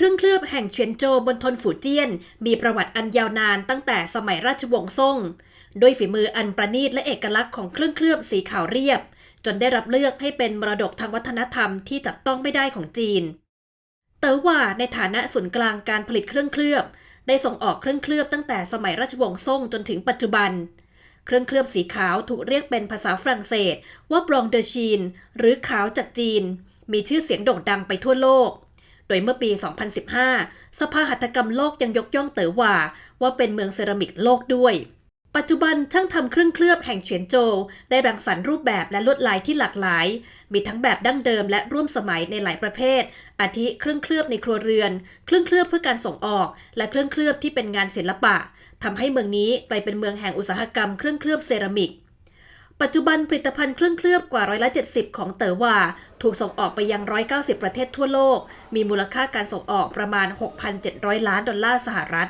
เครื่องเคลือบแห่งเฉียนโจวบนทนฝูเจี้ยน มีประวัติอันยาวนานตั้งแต่สมัยราชวงศ์ซ่งด้วยฝีมืออันประณีตและเอกลักษณ์ของเครื่องเคลือบสีขาวเรียบ จนได้รับเลือกให้เป็นมรดกทางวัฒนธรรมที่จับต้องไม่ได้ของจีน เต๋อหว่าในฐานะศูนย์กลางการผลิตเครื่องเคลือบ ได้ส่งออกเครื่องเคลือบตั้งแต่สมัยราชวงศ์ซ่งจนถึงปัจจุบัน เครื่องเคลือบสีขาวถูกเรียกเป็นภาษาฝรั่งเศสว่าบรองเดอชีนหรือขาวจากจีน มีชื่อเสียงโด่งดังไปทั่วโลก โดยเมื่อปี 2015 สภาหัตถกรรมโลกยังยกย่องเต๋อหว่า ว่าเป็นเมืองเซรามิกโลกด้วย ปัจจุบันช่างทำเครื่องเคลือบแห่งเฉียนโจวได้รังสรรค์รูปแบบและลวดลายที่หลากหลาย มีทั้งแบบดั้งเดิมและร่วมสมัยในหลายประเภท อาทิเครื่องเคลือบในครัวเรือน เครื่องเคลือบเพื่อการส่งออก และเครื่องเคลือบที่เป็นงานศิลปะทำให้เมืองนี้กลายเป็นเมืองแห่งอุตสาหกรรมเครื่องเคลือบเซรามิก ปัจจุบันผลิตภัณฑ์เครื่องเคลือบกว่าร้อยละ70 ของเต๋อว่า ถูกส่งออกไปยัง 190 ประเทศทั่วโลก มีมูลค่าการส่งออกประมาณ 6,700 ล้านดอลลาร์สหรัฐ